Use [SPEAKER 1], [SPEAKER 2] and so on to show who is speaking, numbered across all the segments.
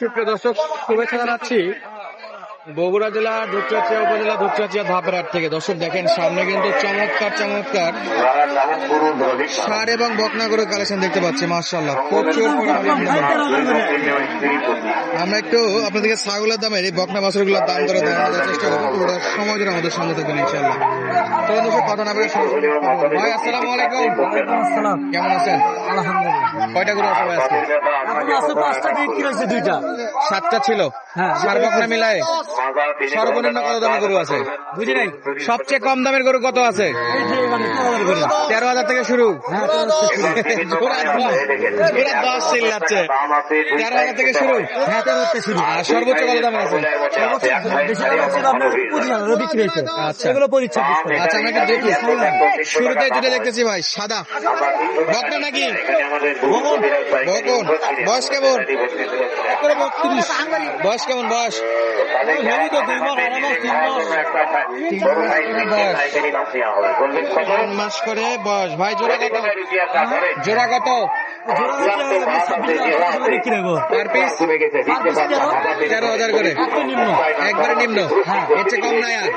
[SPEAKER 1] সুপ্রিয় দর্শক শুভেচ্ছা জানাচ্ছি। বগুড়া জেলা ধূপচাচিয়া উপজেলা ধূপচাচিয়া ধাপের হাট থেকে। দর্শক দেখেন সামনে কিন্তু চমৎকার চমৎকার সার এবং বকনাগরের কালেকশন দেখতে পাচ্ছি মার্শাল্লাহ প্রচুর আমরা একটু আপনাদেরকে ছাগলের দামের এই বকনা বাছুরগুলোর দাম করে দেওয়ার চেষ্টা করব। পুরোটা সময় ধরে আমাদের সঙ্গে থাকবেন ইনশাল্লাহ তো দর্শক কথা না বলে। ভাই আসসালামু আলাইকুম। কেমন আছেন?
[SPEAKER 2] আলহামদুলিল্লাহ।
[SPEAKER 1] কয়টা করে আছে? ভাই আজকে
[SPEAKER 2] আছে পাঁচটা বিক্রি হয়েছে দুইটা।
[SPEAKER 1] সাতটা ছিল।
[SPEAKER 2] হ্যাঁ।
[SPEAKER 1] মিলায় সর্বনিম্ন কত দামের গরু আছে?
[SPEAKER 2] বুঝি নাই?
[SPEAKER 1] সবচেয়ে কম দামের গরু কত আছে?
[SPEAKER 2] তেরো
[SPEAKER 1] হাজার থেকে শুরু।
[SPEAKER 2] হ্যাঁ
[SPEAKER 1] দশ- যাচ্ছে তেরো হাজার থেকে শুরু।
[SPEAKER 2] হ্যাঁ
[SPEAKER 1] আর সর্বোচ্চ কত দামের আছে? আচ্ছা। আচ্ছা আমরা একটু দেখি। শুরুতে যেটা দেখতেছি ভাই সাদা। বকনা নাকি? বকন। বয়স কেমন? বয়স কেমন বয়স? তিন মাস। করে বয়স। ভাই জোড়া কত? জোড়া কত?
[SPEAKER 2] বিক্রি হব
[SPEAKER 1] পার তেরো হাজার করে একবারে নিম্ন
[SPEAKER 2] হ্যাঁ।
[SPEAKER 1] এর চেয়ে কম নাই আর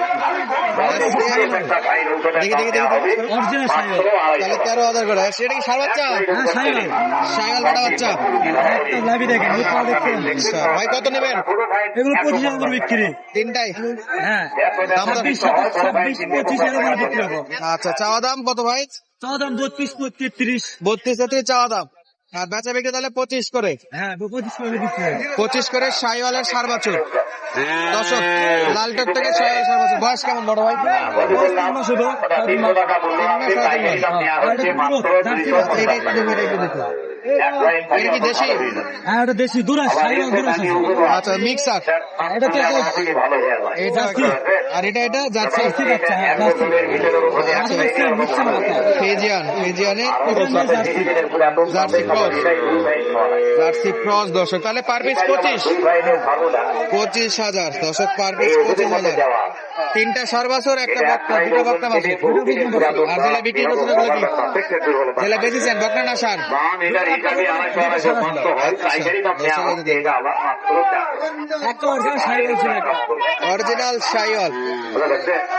[SPEAKER 1] দেখি দেখি দেখি
[SPEAKER 2] অরিজিনাল সাইজ
[SPEAKER 1] তাহলে তেরো হাজার করে সেটা কি সার বাচ্চা
[SPEAKER 2] সাইজ
[SPEAKER 1] সাইকেল বেটা বাচ্চা
[SPEAKER 2] লাভি দেখেন এই পা দেখছেন
[SPEAKER 1] ভাই কত নেবেন
[SPEAKER 2] এগুলো পঁচিশ হাজার বিক্রি
[SPEAKER 1] তিনটাই
[SPEAKER 2] হ্যাঁ
[SPEAKER 1] দাম দর
[SPEAKER 2] ছাব্বিশ ছাব্বিশ পঁচিশ হাজার বিক্রি হব
[SPEAKER 1] আচ্ছা চাওয়া দাম কত ভাই
[SPEAKER 2] চাওয়া দাম বত্রিশ তেত্রিশ
[SPEAKER 1] বত্রিশ থেকে চাওয়া দাম আর বেচা বিক্রি তাহলে পঁচিশ করে।
[SPEAKER 2] হ্যাঁ পঁচিশ করে
[SPEAKER 1] সাইওয়ালের সার বাছুর। দশক লাল টক থেকে সাইওয়ালের সার বাছুর। বয়স কেমন বড় ভাই?
[SPEAKER 2] তিন মাস।
[SPEAKER 1] এটা দেশি?
[SPEAKER 2] হ্যাঁ দুরাস
[SPEAKER 1] আচ্ছা মিক্সার
[SPEAKER 2] এটা তো
[SPEAKER 1] এটা আর এটা এটা? Jersey.
[SPEAKER 2] Jersey
[SPEAKER 1] Friesian cross cross দর্শক। তাহলে পার পিস পঁচিশ। পঁচিশ হাজার। দর্শক পার পিস পঁচিশ হাজার। তিনটা সার বছর একটা বক্তা দুটো বক্তা মাসে আর জেলা বিক্রি করছেন ওগুলো কি জেলা বেচেছেন বকনা না সার
[SPEAKER 2] অরিজিনাল
[SPEAKER 1] সাইওয়াল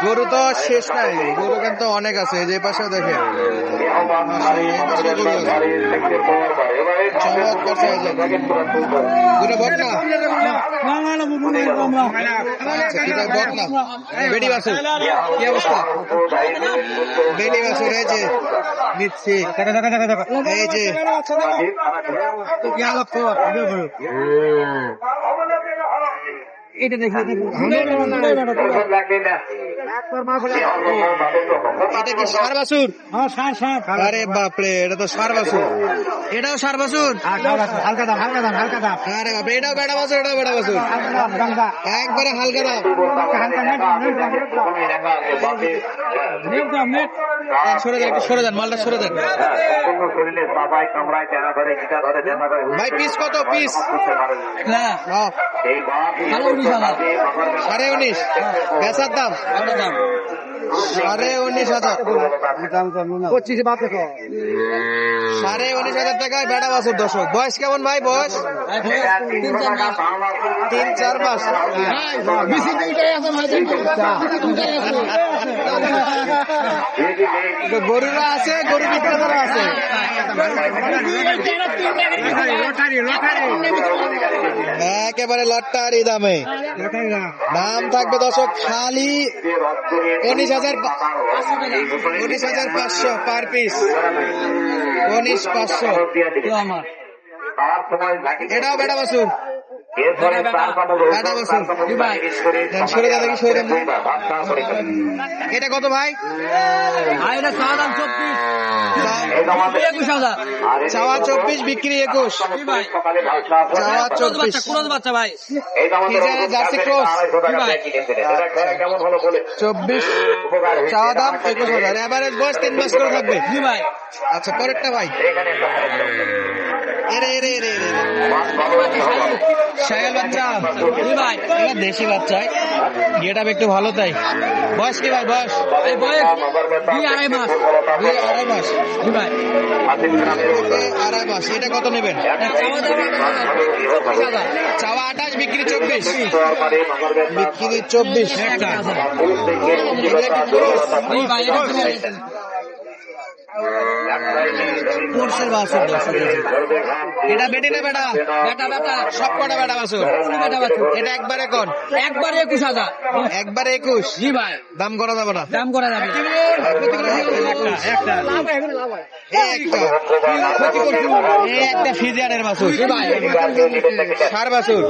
[SPEAKER 1] গরু তো শেষ নাই গরু কিন্তু অনেক আছে যে পাশে দেখে দুটো বকনা
[SPEAKER 2] না,
[SPEAKER 1] বেডি বাসুর কি অবস্থা বেডি বাসুর এই যে নিচ্ছি
[SPEAKER 2] দেখা, দেখা, দেখা, দেখা।
[SPEAKER 1] এই যে
[SPEAKER 2] কি আলাপ তো? এটা দেখি।
[SPEAKER 1] এটা কি সার বাসুর?
[SPEAKER 2] হ্যাঁ, সার, সার।
[SPEAKER 1] আরে বাপরে এটা তো সার বাসুর। এটাও সার বাসুর?
[SPEAKER 2] হালকা দাম হালকা দাম হালকা দাম।
[SPEAKER 1] আরে বাপরে এটাও বেড়া বাসুর এটাও বেড়া বাসুর। একবারে হালকা দাম। সরে যান একটু সরে যান মালটা সরে যান। ভাই পিস কত পিস
[SPEAKER 2] ভালো হাজার
[SPEAKER 1] সাড়ে উনিশ। বেচার দাম?
[SPEAKER 2] দাম।
[SPEAKER 1] সাড়ে উনিশ হাজার।
[SPEAKER 2] পঁচিশ
[SPEAKER 1] সাড়ে উনিশ হাজার টাকায় বেড়া দর্শক। বয়স কেমন ভাই বয়স?
[SPEAKER 2] তিন চার মাস।
[SPEAKER 1] গরুরা আছে গরু বিক্রেতারা আছে। একেবারে লটারি দামে। দাম থাকবে দর্শক খালি উনিশ হাজার উনিশ হাজার পাঁচশো। Per piece. উনিশ পাঁচশো।
[SPEAKER 2] আমার
[SPEAKER 1] এটাও বেটা বাসুর এটা কত ভাই?
[SPEAKER 2] এটা চাওয়া দাম চব্বিশ। একুশ হাজার।
[SPEAKER 1] চাওয়া চব্বিশ বিক্রি একুশ। চাওয়া চব্বিশ।
[SPEAKER 2] বাচ্চা বাচ্চা ভাই?
[SPEAKER 1] জার্সি চব্বিশ। চাওয়া দাম একুশ হাজার। এভারেজ বয়স তিন মাস করে থাকবে। আচ্ছা পরেরটা ভাই। সায়াল বাচ্চা
[SPEAKER 2] ভাই।
[SPEAKER 1] দেশি বাচ্চায় গেট একটু ভালো তাই। বয়স কি ভাই বয়স?
[SPEAKER 2] এই বয়স দুই আড়াই মাস।
[SPEAKER 1] দুই আড়াই মাস।
[SPEAKER 2] কি ভাই।
[SPEAKER 1] আড়াই মাস এটা কত নেবেন?
[SPEAKER 2] চাওয়া
[SPEAKER 1] আঠাশ বিক্রি চব্বিশ। বিক্রি চব্বিশ।
[SPEAKER 2] এটা
[SPEAKER 1] বাসুর দর্শক এটা বেটি না বেটা।
[SPEAKER 2] বেটা বেটা
[SPEAKER 1] সব কটা বেটা বাসুর।
[SPEAKER 2] বেটা বাছুর।
[SPEAKER 1] এটা একবারে কর
[SPEAKER 2] একবার একুশ হাজার।
[SPEAKER 1] একবারে একুশ?
[SPEAKER 2] জি ভাই।
[SPEAKER 1] দাম করা যাবে না।
[SPEAKER 2] দাম করা যাবে
[SPEAKER 1] একটা। একটা ফিজিয়ানের বাসুর সার বাসুর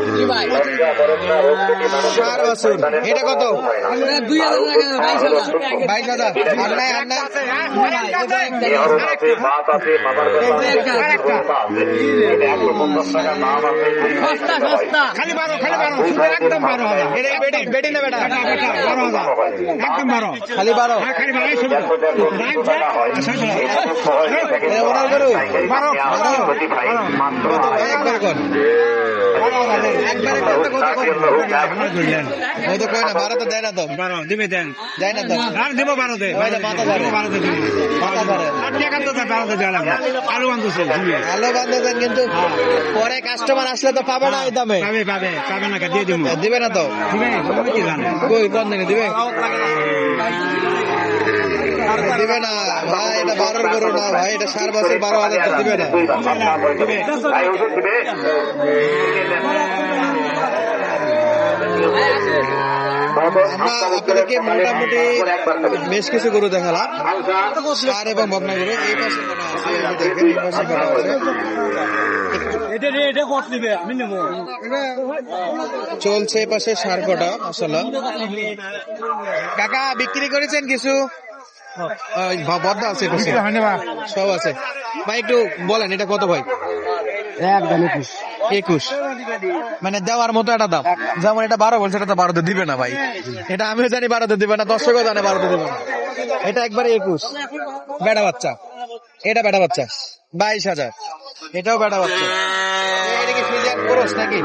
[SPEAKER 1] সার বাসুর এটা কত
[SPEAKER 2] দুই হাজার বাইশ হাজার
[SPEAKER 1] আর নাই আর নাই খালি বারো। খালি বারো। একদম বারো হাজার এটা বেটি বেটি না বেটা বারো। হাজার একদম বারো খালি বারো খালি বারো ওই তো কই না বারো তো দেয় না তো
[SPEAKER 3] দিবে দেন
[SPEAKER 1] দেয় না তো
[SPEAKER 3] আর দিব বারো দে
[SPEAKER 1] ওই যে মাথা ধরে
[SPEAKER 3] বারোতে দিব
[SPEAKER 1] মাথা ধরে
[SPEAKER 3] আর টাকা তো দেয়, বারোতে দেওয়া লাগবে আলু আনতেছে দিবে
[SPEAKER 1] ভালো কিন্তু পরে কাস্টমার আসলে তো পাবে না এই দামে
[SPEAKER 3] পাবে পাবে না দিয়ে দিব
[SPEAKER 1] দিবে না তো
[SPEAKER 3] দিবে
[SPEAKER 1] কই কোন দিবে দিবে না। ভাই এটা বারোর গরু না ভাই এটা সার বছর বারো হাজার দিবে না। আপনাদেরকে মোটামুটি বেশ কিছু গরু দেখালাম। সার এবং বকনা গরু এই পাশে আছে এই দেখেন এই পাশে কটা আছে।
[SPEAKER 3] এটা এটা কত দিবে? আমি নেব।
[SPEAKER 1] চলছে এই পাশে সার কটা মশলা কাকা বিক্রি করেছেন কিছু? ভ- বদ্ধ আছে সব আছে। ভাই একটু বলেন এটা কত ভাই?
[SPEAKER 3] একদম একুশ।
[SPEAKER 1] একুশ। মানে দেওয়ার মতো একটা দাম। যেমন এটা বারো বলছে এটা তো বারোতে দিবে না ভাই। এটা আমিও জানি বারোতে দিবে না দর্শকও জানে বারোতে দিবে না। এটা একবারে একুশ। বেটা বাচ্চা। এটা বেটা বাচ্চা। বাইশ হাজার। এটাও বেটা বাচ্চা। নাকি?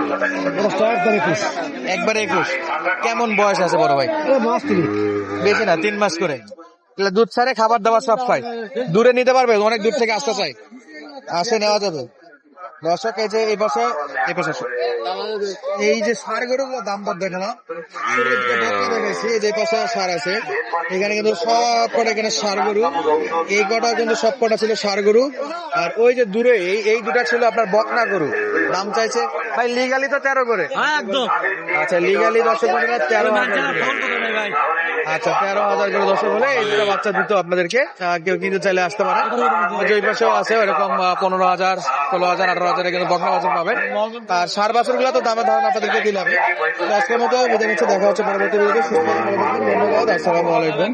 [SPEAKER 1] একবারে একুশ। কেমন বয়স আছে বড় ভাই?
[SPEAKER 3] মাস
[SPEAKER 1] বেশি না তিন মাস করে। তাহলে দুধ ছাড়ে খাবার দাবার সব খায় দূরে নিতে পারবে অনেক দূর থেকে আসতে চাই আসে নেওয়া যাবে। দর্শক এই যে এই পাশে এই আসো। এই যে সার গরুগুলো দাম দর দেখে না যে পাশে সার আছে। এখানে কিন্তু সব কটা এখানে সার গরু। এই কটা কিন্তু সব কটা ছিল সার গরু। আর ওই যে দূরে এই দুটা ছিল আপনার বকনা গরু। দাম চাইছে ভাই লিগালি তো তেরো করে।
[SPEAKER 2] একদম।
[SPEAKER 1] আচ্ছা লিগালি দর্শক তেরো আচ্ছা তেরো হাজার করে দর্শক হলে এই বাচ্চা দিত আপনাদেরকে। কেউ কিন্তু চাইলে আসতে পারে। ওই পাশেও আছে এরকম পনেরো হাজার, ষোলো হাজার, আঠারো হাজারে কিন্তু বকনা বাছর পাবেন। আর সার বাছরগুলো তো দামে ধারণা আপনাদেরকে দিলাম। আজকের মতো বিদায় নিচ্ছে, দেখা হচ্ছে পরবর্তী ভিডিওতে। সুস্থ ধন্যবাদ আসসালামু আলাইকুম।